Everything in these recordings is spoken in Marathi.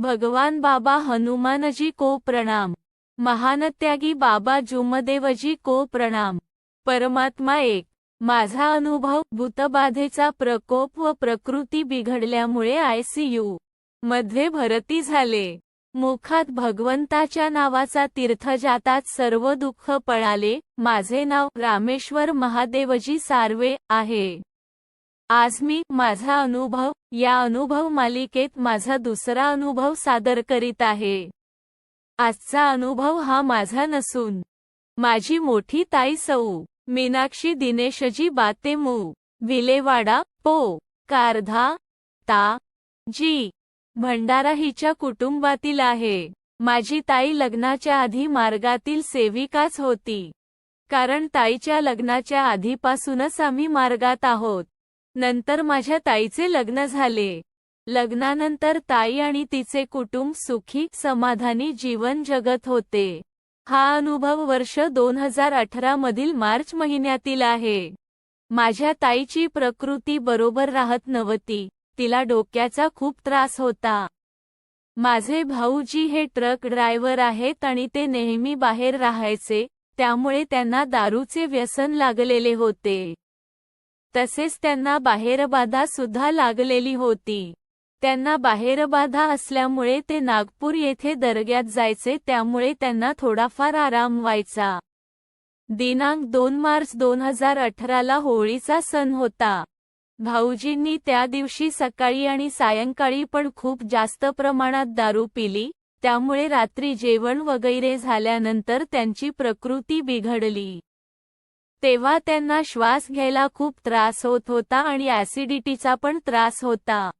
भगवान बाबा हनुमानजी को प्रणाम. महानत्यागी बाबा जुमदेवजी को प्रणाम. परमात्मा एक. माझा अनुभव भूतबाधेचा प्रकोप व प्रकृती बिघडल्यामुळे आयसीयू मध्ये भरती झाले. मुखात भगवंताच्या नावाचा तीर्थ जातात सर्व दुःख पळाले. माझे नाव रामेश्वर महादेवजी सार्वे आहे. आज मी माझा अनुभव या अनुभव मालिकेत माझा दुसरा अनुभव सादर करीत आहे. आजचा अनुभव हा माझा नसून माझी मोठी ताई सौ मीनाक्षी दिनेशजी बातेमू विलेवाडा पो कारधा ता जी भंडारा हिच्या कुटुंबातील आहे. माझी ताई लग्नाच्या आधी मार्गातील सेविकाच होती. कारण ताईच्या लग्नाच्या आधीपासूनच आम्ही मार्गात आहोत. नंतर माझ्या ताईचे लग्न झाले. लग्नानंतर ताई आणि तिचे कुटुंब सुखी समाधानी जीवन जगत होते. हा अनुभव वर्ष दोन हजार अठरा मधील मार्च महिन्यातील आहे. माझ्या ताईची प्रकृती बरोबर राहत नव्हती. तिला डोक्याचा खूप त्रास होता. माझे भाऊजी हे ट्रक ड्रायव्हर आहेत आणि ते नेहमी बाहेर राहायचे त्यामुळे त्यांना दारूचे व्यसन लागलेले होते. तसेच त्यांना बाहेरबाधा सुद्धा लागलेली होती. त्यांना बाहेरबाधा असल्यामुळे ते नागपूर येथे दर्ग्यात जायचे त्यामुळे त्यांना थोडाफार आराम व्हायचा. दिनांक दोन मार्च दोन हजार अठराला होळीचा सण होता. भाऊजींनी त्या दिवशी सकाळी आणि सायंकाळी पण खूप जास्त प्रमाणात दारू पिली त्यामुळे रात्री जेवण वगैरे झाल्यानंतर त्यांची प्रकृती बिघडली. तेव्हा त्यांना श्वास घ्यायला खूप त्रास होत होता आणि ऍसिडिटीचा पण त्रास होता.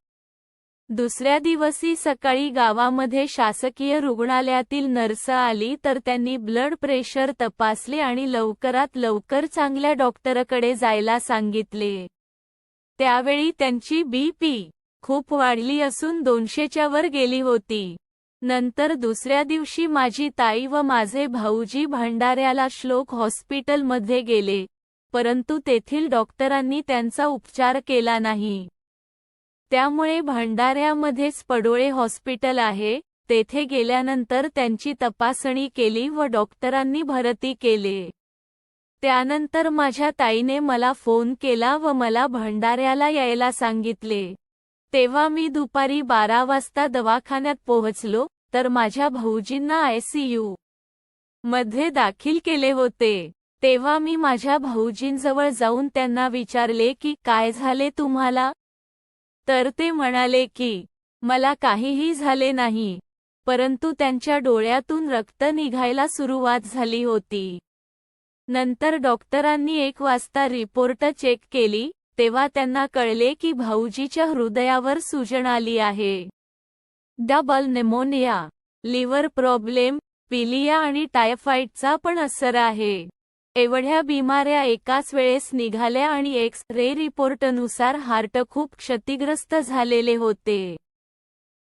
दुसऱ्या दिवशी सकाळी गावामध्ये शासकीय रुग्णालयातील नर्स आली तर त्यांनी ब्लड प्रेशर तपासले आणि लवकरात लवकर चांगल्या डॉक्टरकडे जायला सांगितले. त्यावेळी त्यांची बीपी खूप वाढली असून दोनशेच्या वर गेली होती. नंतर दुसऱ्या दिवशी माझी ताई व माझे भाऊजी भंडाऱ्याला श्लोक हॉस्पिटलमध्ये गेले परंतु तेथील डॉक्टरांनी त्यांचा उपचार केला नाही. त्यामुळे भंडाऱ्यामध्येच पडोळे हॉस्पिटल आहे तेथे गेल्यानंतर त्यांची तपासणी केली व डॉक्टरांनी भरती केले. त्यानंतर माझ्या ताईने मला फोन केला व मला भंडाऱ्याला यायला सांगितले. तेव्हा मी दुपारी बारा वाजता दवाखान्यात पोहोचलो तर माझ्या भाऊजींना आयसीयू मध्ये दाखील केले होते. तेव्हा मी माझ्या भाऊजींजवळ जाऊन त्यांना विचारले की काय झाले तुम्हाला? तर ते म्हणाले की मला काहीही झाले नाही परंतु त्यांच्या डोळ्यातून रक्त निघायला सुरुवात झाली होती. नंतर डॉक्टरांनी एक वाजता रिपोर्ट चेक केली तेव्हा त्यांना कळले की भाऊजीच्या हृदयावर सूजन आली आहे. डबल नेमोनिया लिव्हर प्रॉब्लेम पिलिया आणि टायफॉइडचा पण असर आहे. एवढ्या बिमाऱ्या एकाच वेळेस निघाल्या आणि एक्स रे रिपोर्टनुसार हार्ट खूप क्षतिग्रस्त झालेले होते.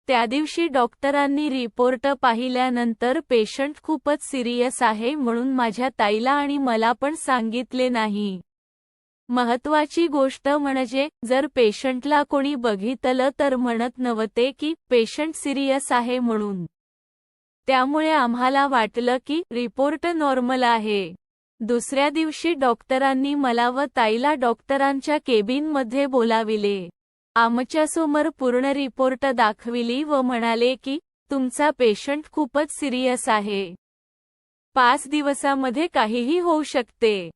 त्या दिवशी डॉक्टरांनी रिपोर्ट पाहिल्यानंतर पेशंट खूपच सिरियस आहे म्हणून माझ्या ताईला आणि मला पण सांगितले नाही. महत्वाची गोष्ट म्हणजे जर पेशंटला कोणी बघितलं तर म्हणत नव्हते की पेशंट सिरियस आहे म्हणून. त्यामुळे आम्हाला वाटलं की रिपोर्ट नॉर्मल आहे. दुसऱ्या दिवशी डॉक्टरांनी मला व ताईला डॉक्टरांच्या केबिनमध्ये बोलाविले. आमच्यासमोर पूर्ण रिपोर्ट दाखविली व म्हणाले की तुमचा पेशंट खूपच सिरियस आहे. पाच दिवसामध्ये काहीही होऊ शकते.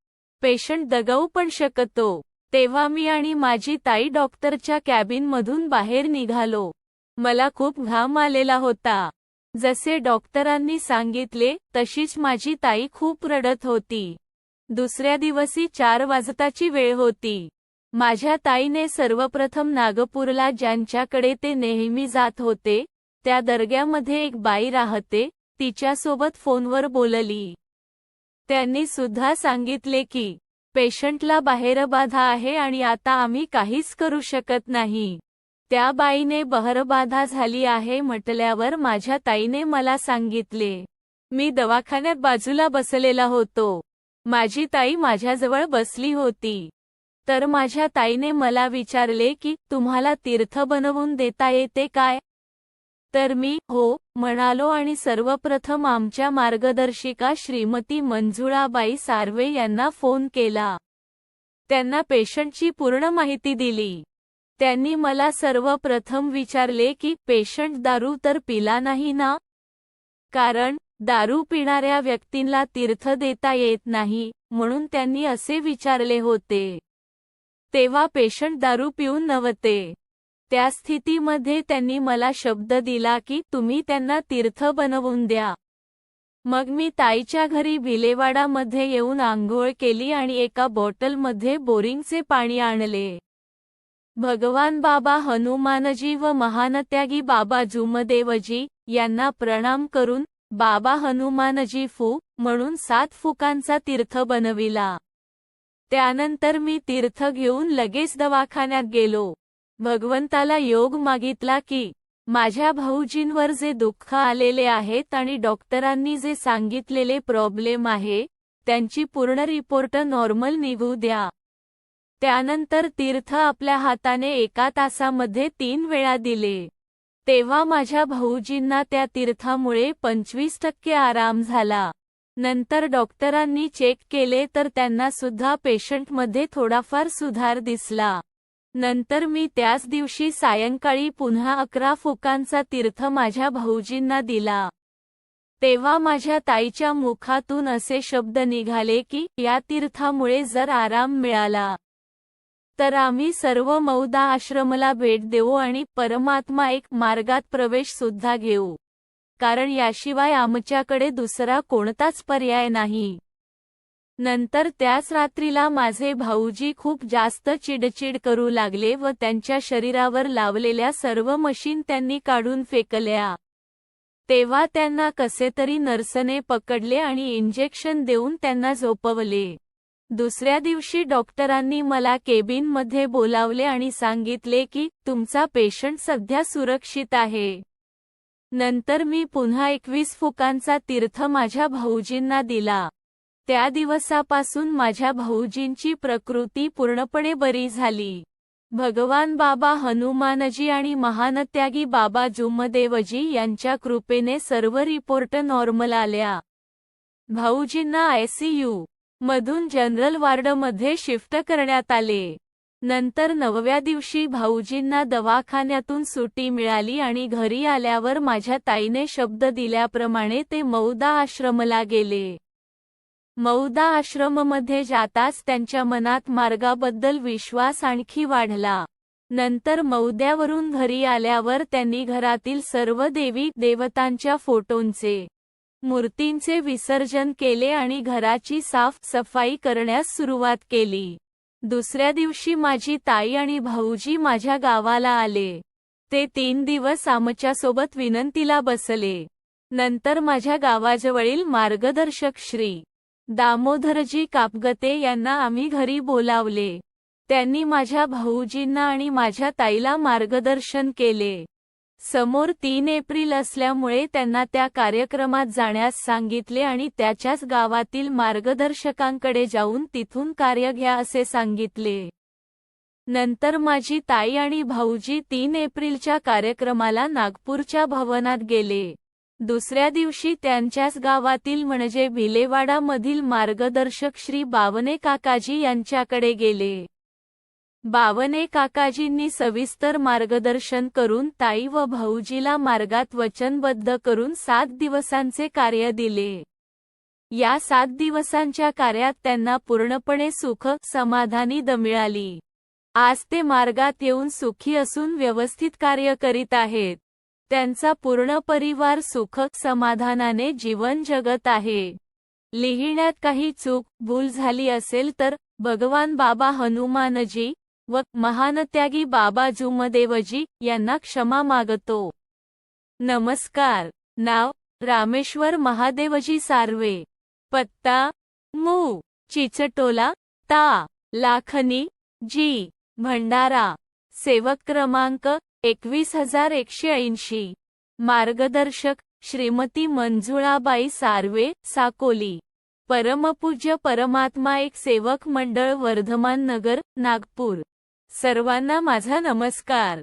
पेशंट दगावू पण शकतो. तेव्हा मी आणि माझी ताई डॉक्टरच्या कॅबिनमधून बाहेर निघालो. मला खूप घाम आलेला होता. जसे डॉक्टरांनी सांगितले तशीच माझी ताई खूप रडत होती. दुसऱ्या दिवशी चार वाजताची वेळ होती. माझ्या ताईने सर्वप्रथम नागपूरला ज्यांच्याकडे ते नेहमी जात होते त्या दर्ग्यामध्ये एक बाई राहते तिच्यासोबत फोनवर बोलली. त्यांनी सुद्धा सांगितले की पेशंटला बाहेरबाधा आहे आणि आता आम्ही काहीच करू शकत नाही. त्या बाईने बहरबाधा झाली आहे म्हटल्यावर माझ्या ताईने मला सांगितले. मी दवाखान्यात बाजूला बसलेला होतो. माझी ताई माझ्याजवळ बसली होती. तर माझ्या ताईने मला विचारले की तुम्हाला तीर्थ बनवून देता येते काय? तर मी हो म्हणालो आणि सर्वप्रथम आमच्या मार्गदर्शिका श्रीमती मंजुळाबाई सार्वे यांना फोन केला. त्यांना पेशंटची पूर्ण माहिती दिली. त्यांनी मला सर्वप्रथम विचारले की पेशंट दारू तर पिला नाही ना? कारण दारू पिणाऱ्या व्यक्तींना तीर्थ देता येत नाही म्हणून त्यांनी असे विचारले होते. तेव्हा पेशंट दारू पिऊन नव्हते. त्या स्थितीमध्ये त्यांनी मला शब्द दिला की तुम्ही त्यांना तीर्थ बनवून द्या. मग मी ताईच्या घरी भिलेवाडामध्ये येऊन आंघोळ केली आणि एका बॉटलमध्ये बोरिंगचे पाणी आणले. भगवान बाबा हनुमानजी व महानत्यागी बाबा जुमदेवजी यांना प्रणाम करून बाबा हनुमानजी फू म्हणून सात फुकांचा तीर्थ बनविला. त्यानंतर मी तीर्थ घेऊन लगेच दवाखान्यात गेलो. भगवंताला योग मागितला की माझ्या भाऊजींवर जे दुःख आलेले आहेत आणि डॉक्टरांनी जे सांगितलेले प्रॉब्लेम आहे त्यांची पूर्ण रिपोर्ट नॉर्मल निघू द्या. त्यानंतर तीर्थ आपल्या हाताने एका तासामध्ये तीन वेळा दिले. तेव्हा माझ्या भाऊजींना त्या तीर्थामुळे पंचवीस टक्के आराम झाला. नंतर डॉक्टरांनी चेक केले तर त्यांना सुद्धा पेशंटमध्ये थोडाफार सुधार दिसला. नंतर मी त्याच दिवशी सायंकाळी पुन्हा अकरा फुकांचा तीर्थ माझ्या भाऊजींना दिला. तेव्हा माझ्या ताईच्या मुखातून असे शब्द निघाले की या तीर्थामुळे जर आराम मिळाला तर आम्ही सर्व मौदा आश्रमला भेट देऊ आणि परमात्मा एक मार्गात प्रवेश सुद्धा घेऊ. कारण याशिवाय आमच्याकडे दुसरा कोणताच पर्याय नाही. नंतर त्याच रात्रीला माझे भाऊजी खूप जास्त चिडचिड करू लागले व त्यांच्या शरीरावर लावलेल्या सर्व मशीन त्यांनी काढून फेकल्या. तेव्हा त्यांना कसे तरी नर्सने पकडले आणि इंजेक्शन देऊन त्यांना झोपवले. दुसऱ्या दिवशी डॉक्टरांनी मला केबिनमध्ये बोलावले आणि सांगितले की तुमचा पेशंट सध्या सुरक्षित आहे. नंतर मी पुन्हा एकवीस फुकांचा तीर्थ माझ्या भाऊजींना दिला. त्या दिवसापासून माझ्या भाऊजींची प्रकृती पूर्णपणे बरी झाली. भगवान बाबा हनुमानजी आणि महानत्यागी बाबा जुमदेवजी यांच्या कृपेने सर्व रिपोर्ट नॉर्मल आल्या. भाऊजींना आयसीयू मधून जनरल वार्डमध्ये शिफ्ट करण्यात आले. नंतर नवव्या दिवशी भाऊजींना दवाखान्यातून सुटी मिळाली आणि घरी आल्यावर माझ्या ताईने शब्द दिल्याप्रमाणे ते मौदा आश्रमला गेले. मौदा आश्रममध्ये जाताच त्यांच्या मनात मार्गाबद्दल विश्वास आणखी वाढला. नंतर मौद्यावरून घरी आल्यावर त्यांनी घरातील सर्व देवी देवतांच्या फोटोंचे मूर्तींचे विसर्जन केले आणि घराची साफ सफाई करण्यास सुरुवात केली. दुसऱ्या दिवशी माझी ताई आणि भाऊजी माझ्या गावाला आले. ते तीन दिवस आमच्यासोबत विनंतीला बसले. नंतर माझ्या गावाजवळील मार्गदर्शक श्री. दामोदरजी कापगते यांना आम्ही घरी बोलावले. त्यांनी माझ्या भाऊजींना आणि माझ्या ताईला मार्गदर्शन केले. समोर तीन एप्रिल असल्यामुळे त्यांना त्या कार्यक्रमात जाण्यास सांगितले आणि त्याच्याच गावातील मार्गदर्शकांकडे जाऊन तिथून कार्य घ्या असे सांगितले. नंतर माझी ताई आणि भाऊजी तीन एप्रिलच्या कार्यक्रमाला नागपूरच्या भवनात गेले. दुसऱ्या दिवशी त्यांच्याच गावातील म्हणजे भिलेवाडामधील मार्गदर्शक श्री बावने काकाजी यांच्याकडे गेले. बावने काकाजींनी सविस्तर मार्गदर्शन करून ताई व भाऊजीला मार्गात वचनबद्ध करून सात दिवसांचे कार्य दिले. या सात दिवसांच्या कार्यात त्यांना पूर्णपणे सुख समाधानी द मिळाली आज ते मार्गात येऊन सुखी असून व्यवस्थित कार्य करीत आहेत. त्यांचा पूर्ण परिवार सुख समाधानाने जीवन जगत आहे. लिहिण्यात काही चूक भूल झाली असेल तर भगवान बाबा हनुमानजी व महानत्यागी बाबा जुमदेवजी यांना क्षमा मागतो. नमस्कार. नाव रामेश्वर महादेवजी सार्वे. पत्ता मू. चिचटोला ता. लाखनी जी. भंडारा. सेवक क्रमांक एकवीस हजार एकशे ऐंशी. मार्गदर्शक श्रीमती मंजुळाबाई सार्वे साकोली. परमपूज्य परमात्मा एक सेवक मंडळ वर्धमान नगर नागपूर. सर्वांना माझा नमस्कार.